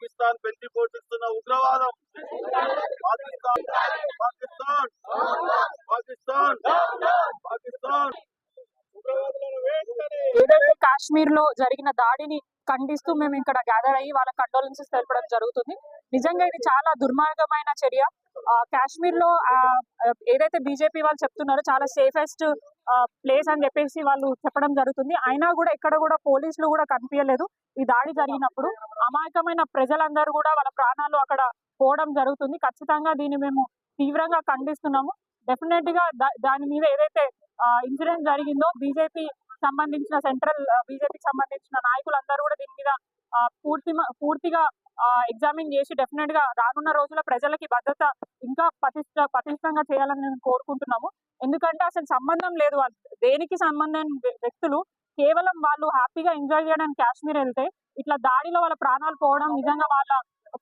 పాకిస్తాన్ పెంచి పోషిస్తున్న ఉగ్రవాదం. పాకిస్తాన్. పాకిస్తాన్. పాకిస్తాన్. పాకిస్తాన్. ఏదైతే కాశ్మీర్లో జరిగిన దాడిని ఖండిస్తూ మేము ఇక్కడ గ్యాదర్ అయ్యి వాళ్ళ కండోలెన్సెస్ తెలపడం జరుగుతుంది. నిజంగా ఇది చాలా దుర్మార్గమైన చర్య. కాశ్మీర్లో ఏదైతే బీజేపీ వాళ్ళు చెప్తున్నారో చాలా సేఫెస్ట్ ప్లేస్ అని చెప్పేసి వాళ్ళు చెప్పడం జరుగుతుంది. అయినా కూడా ఇక్కడ కూడా పోలీసులు కూడా కనిపించలేదు ఈ దాడి జరిగినప్పుడు అమాయకమైన ప్రజలందరూ కూడా వాళ్ళ ప్రాణాలు అక్కడ పోవడం జరుగుతుంది. ఖచ్చితంగా దీన్ని మేము తీవ్రంగా ఖండిస్తున్నాము. డెఫినెట్గా దా- దాని మీద ఏదైతే ఇన్సిడెంట్ జరిగిందో బీజేపీ సంబంధించిన సెంట్రల్ బీజేపీకి సంబంధించిన నాయకులందరూ కూడా దీని మీద పూర్తి పూర్తిగా ఎగ్జామిన్ చేసి డెఫినెట్గా రానున్న రోజుల్లో ప్రజలకి భద్రత ఇంకా పటిష్ట పటిష్టంగా చేయాలని మేము కోరుకుంటున్నాము. ఎందుకంటే అసలు సంబంధం లేదు వాళ్ళు దేనికి సంబంధం వ్యక్తులు? కేవలం వాళ్ళు హ్యాపీగా ఎంజాయ్ చేయడానికి కాశ్మీర్ వెళ్తే ఇట్లా దాడిలో వాళ్ళ ప్రాణాలు పోవడం నిజంగా వాళ్ళ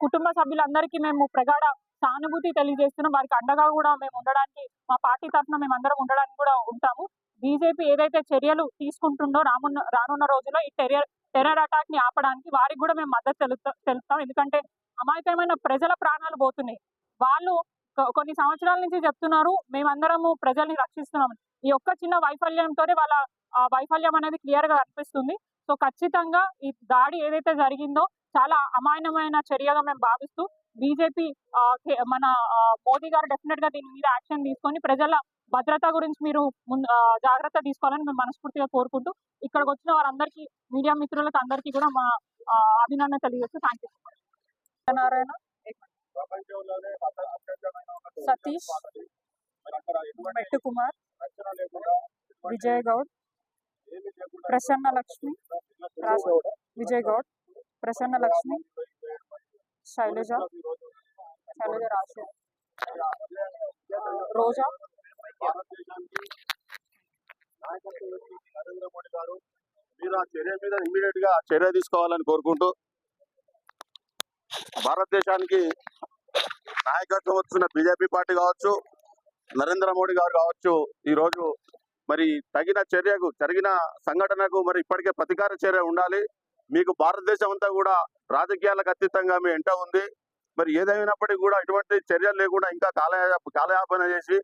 కుటుంబ సభ్యులందరికీ మేము ప్రగాఢ సానుభూతి తెలియజేస్తున్నాం. వారికి అండగా కూడా మేము ఉండడానికి మా పార్టీ తరఫున మేము అందరం ఉండడానికి కూడా ఉంటాము. బీజేపీ ఏదైతే చర్యలు తీసుకుంటుందో రానున్న రానున్న రోజుల్లో ఈ టెర్రర్ టెర్రర్ అటాక్ని ఆపడానికి వారికి కూడా మేము మద్దతు తెలుపుతా తెలుపుతాం. ఎందుకంటే అమాయకమైన ప్రజల ప్రాణాలు పోతున్నాయి. వాళ్ళు కొన్ని సంవత్సరాల నుంచి చెప్తున్నారు మేమందరము ప్రజల్ని రక్షిస్తున్నాం. ఈ ఒక్క చిన్న వైఫల్యంతోనే వాళ్ళ వైఫల్యం అనేది క్లియర్గా కనిపిస్తుంది. సో ఖచ్చితంగా ఈ దాడి ఏదైతే జరిగిందో చాలా అమాయనమైన చర్యగా మేము భావిస్తూ బీజేపీ మన మోదీ గారు డెఫినెట్గా దీని మీద యాక్షన్ తీసుకొని ప్రజల భద్రత గురించి మీరు జాగ్రత్త తీసుకోవాలని మేము మనస్ఫూర్తిగా కోరుకుంటూ ఇక్కడికి వచ్చిన వారందరికీ మీడియా మిత్రులకు అందరికీ కూడా మా అభినందన తెలియజేస్తూ థ్యాంక్ యూ నారాయణ. ప్రపంచంలోనే అత- అత్యంతమైన ఒక సతీష్. మెట్టు కుమార్. విజయ్ గౌడ్. ప్రసన్న లక్ష్మి. విజయ్ గౌడ్ ప్రసన్న లక్ష్మి. శైలజ. శైలజ రాజు. రోజా. నరేంద్ర మోడీ గారు మీరు ఆ చర్య మీద ఇమీడియట్గా చర్య తీసుకోవాలని కోరుకుంటూ భారతదేశానికి నాయకత్వం వస్తున్న బీజేపీ పార్టీ కావచ్చు నరేంద్ర మోడీ గారు కావచ్చు ఈ రోజు మరి తగిన చర్యకు జరిగిన సంఘటనకు మరి ఇప్పటికే ప్రతీకార చర్య ఉండాలి. మీకు భారతదేశం అంతా కూడా రాజకీయాలకు అతీతంగా మీ ఎంట ఉంది. మరి ఏదైనప్పటికీ కూడా ఇటువంటి చర్యలు లేకుండా ఇంకా కాలయా కాలయాపన చేసి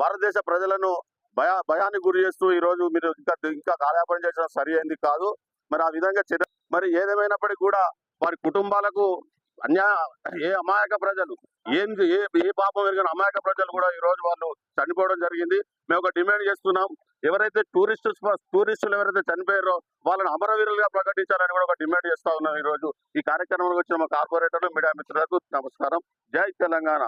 భారతదేశ ప్రజలను భయా భయానికి గురి చేస్తూ ఈ రోజు మీరు ఇంకా ఇంకా కాలయాపన చేసిన సరి అయింది కాదు. మరి ఆ విధంగా చర్య మరి ఏదేమైనప్పటికీ కూడా వారి కుటుంబాలకు అన్యా ఏ అమాయక ప్రజలు ఏం ఏ ఏ పాపం జరిగిన అమాయక ప్రజలు కూడా ఈ రోజు వాళ్ళు చనిపోవడం జరిగింది. మేము ఒక డిమాండ్ చేస్తున్నాం. ఎవరైతే టూరిస్ట్ టూరిస్టులు ఎవరైతే చనిపోయారో వాళ్ళని అమరవీరులుగా ప్రకటించాలని కూడా ఒక డిమాండ్ చేస్తా ఉన్నాం ఈ రోజు. ఈ కార్యక్రమంలో వచ్చిన మా కార్పొరేటర్లు మీడియా మిత్రులకు నమస్కారం. జై తెలంగాణ.